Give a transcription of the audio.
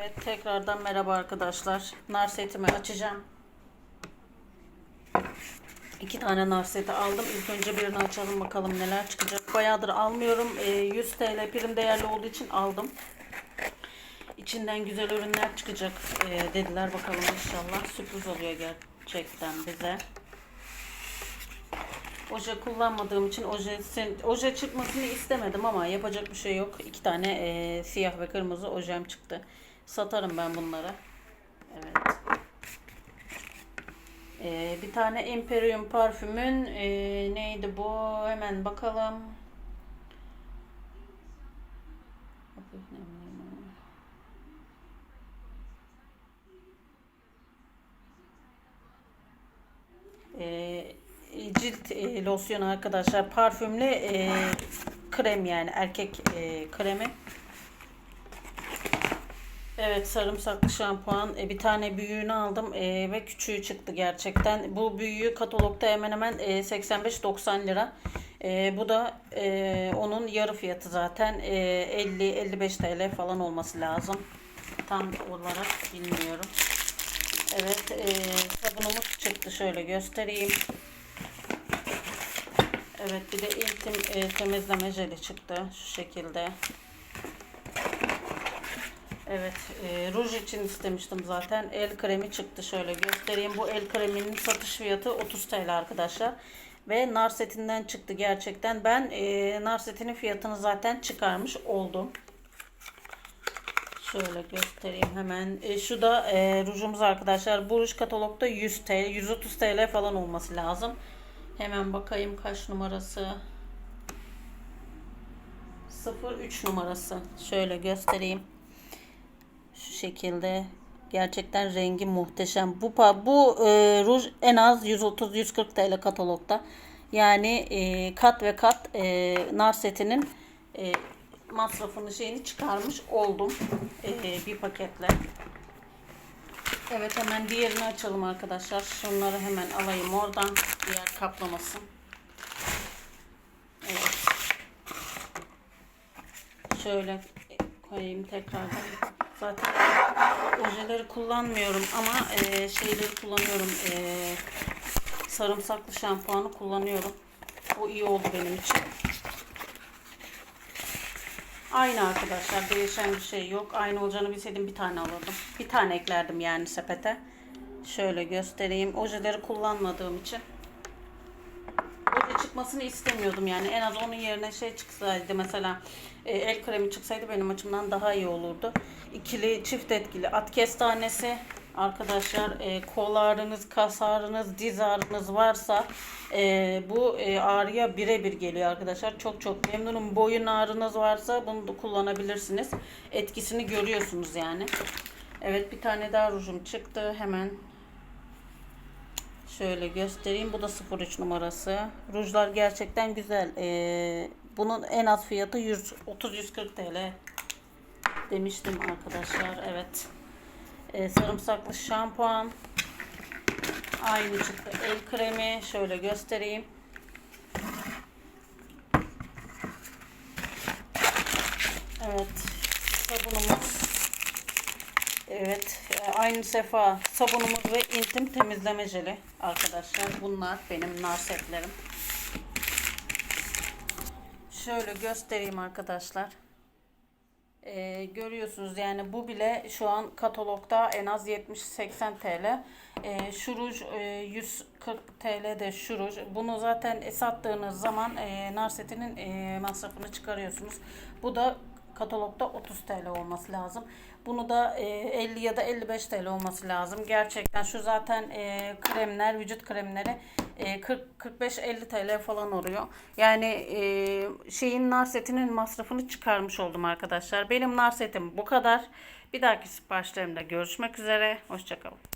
Evet, tekrardan merhaba arkadaşlar. Nar setimi açacağım. İki tane nar seti aldım. İlk önce birini açalım bakalım neler çıkacak. Bayağıdır almıyorum. Ee, 100 TL prim değerli olduğu için aldım. İçinden güzel ürünler çıkacak ee, dediler. Bakalım inşallah. Sürpriz oluyor gerçekten bize. Oje kullanmadığım için oje, oje çıkmasını istemedim ama yapacak bir şey yok. İki tane ee, siyah ve kırmızı ojem çıktı. Satarım ben bunları. Evet. Ee, bir tane Imperium parfümün ee, neydi bu? Hemen bakalım. Ee, cilt e, losyonu arkadaşlar. Parfümlü e, krem yani erkek e, kremi. Evet sarımsaklı şampuan. E, bir tane büyüğünü aldım e, ve küçüğü çıktı gerçekten. Bu büyüğü katalogda hemen hemen e, 85-90 lira. E, bu da e, onun yarı fiyatı zaten e, 50-55 TL falan olması lazım. Tam olarak bilmiyorum. Evet e, sabunumuz çıktı şöyle göstereyim. Evet bir de intim e, temizleme jeli çıktı şu şekilde. Evet, e, ruj için istemiştim zaten. El kremi çıktı şöyle göstereyim. Bu el kreminin satış fiyatı 30 TL arkadaşlar. Ve nar setinden çıktı gerçekten. Ben e, nar setinin fiyatını zaten çıkarmış oldum. Şöyle göstereyim hemen. E, şu da e, rujumuz arkadaşlar. Bu ruj katalogda 100 TL, 130 TL falan olması lazım. Hemen bakayım kaç numarası. 03 numarası. Şöyle göstereyim. Şekilde gerçekten rengi muhteşem. Bu bu e, ruj en az 130-140 TL katalogda. Yani e, kat ve kat e, nar setinin e, masrafını şeyini çıkarmış oldum e, bir paketle. Evet hemen diğerini açalım arkadaşlar. Şunları hemen alayım oradan diğer kaplamasın. Evet. Şöyle koyayım tekrardan. Zaten ojeleri kullanmıyorum ama e, şeyleri kullanıyorum. E, sarımsaklı şampuanı kullanıyorum. Bu iyi oldu benim için. Aynı arkadaşlar. Değişen bir şey yok. Aynı olacağını bilseydim bir tane alırdım. Bir tane eklerdim yani sepete. Şöyle göstereyim. Ojeleri kullanmadığım için. Oje çıkmasını istemiyordum yani. En az onun yerine şey çıksaydı mesela e, el kremi çıksaydı benim açımdan daha iyi olurdu. İkili çift etkili at kestanesi arkadaşlar e, kol ağrınız, kas ağrınız, diz ağrınız varsa e, bu e, ağrıya birebir geliyor arkadaşlar. Çok çok memnunum. Boyun ağrınız varsa bunu da kullanabilirsiniz. Etkisini görüyorsunuz yani. Evet bir tane daha rujum çıktı. Hemen Şöyle göstereyim. Bu da 03 numarası. Rujlar gerçekten güzel. Ee, bunun en az fiyatı 130-140 TL demiştim arkadaşlar. Evet. Ee, sarımsaklı şampuan. Aynı çıktı. El kremi. Şöyle göstereyim. Evet. Sabunumuz. Evet. e, Aynı sefa sabunumuz ve intim temizleme jeli arkadaşlar. Bunlar benim nar setlerim. Şöyle göstereyim arkadaşlar. Ee, görüyorsunuz yani bu bile şu an katalogda en az 70-80 TL. Ee, şu ruj e, 140 TL de şu ruj. Bunu zaten sattığınız zaman e, nar setinin e, masrafını çıkarıyorsunuz. Bu da katalogda 30 TL olması lazım. Bunu da e, 50 ya da 55 TL olması lazım. Gerçekten şu zaten e, kremler, vücut kremleri e, 40-45-50 TL falan oluyor. Yani e, şeyin nar setinin masrafını çıkarmış oldum arkadaşlar. Benim nar setim bu kadar. Bir dahaki siparişlerimde görüşmek üzere. Hoşçakalın.